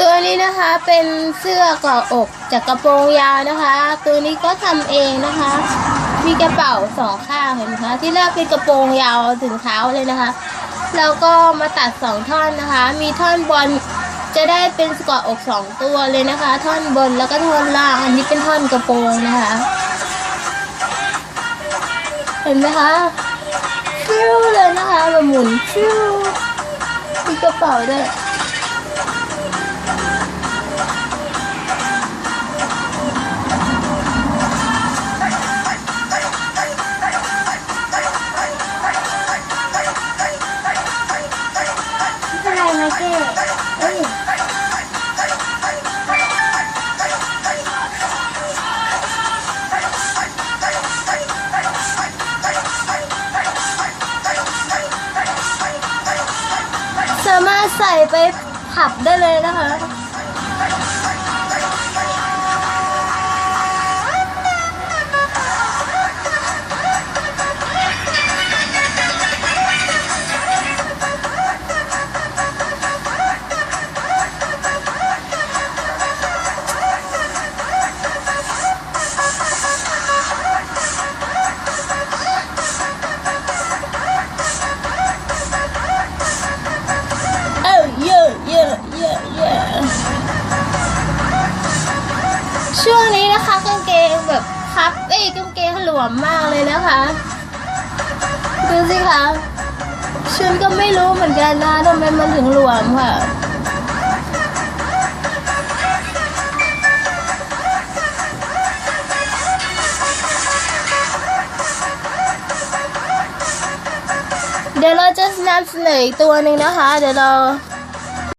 ตัวนี้นะคะเป็นเสื้อกาะอกจากกระโปรงยาวนะคะ ตัวนี้ก็ทำเองนะคะ มีกระเป๋าสองข้างเห็นไหมคะที่แรกเป็นกระโปรงยาวถึงเท้าเลยนะคะ แล้วก็มาตัดสองท่อนนะคะ มีท่อนบนจะได้เป็นกาะอกสองตัวเลยนะคะ ท่อนบนแล้วก็ท่อนล่าง อันนี้เป็นท่อนกระโปรงนะคะ เห็นไหมคะฟิวเลยนะคะแบบหมุนฟิวมีกระเป๋าด้วย เก้เอ้ยสามารถใส่ไปผับได้เลยนะคะ ช่วงนี้นะคะกางเกงแบบพับเอ้ยกางเกงหลวมมากเลยนะคะดูสิคะฉันก็ไม่รู้เหมือนกันนะทำไมมันถึงหลวมค่ะเดี๋ยวเราจะนำเสนออีกตัวหนึ่งนะคะ เดี๋ยวเรา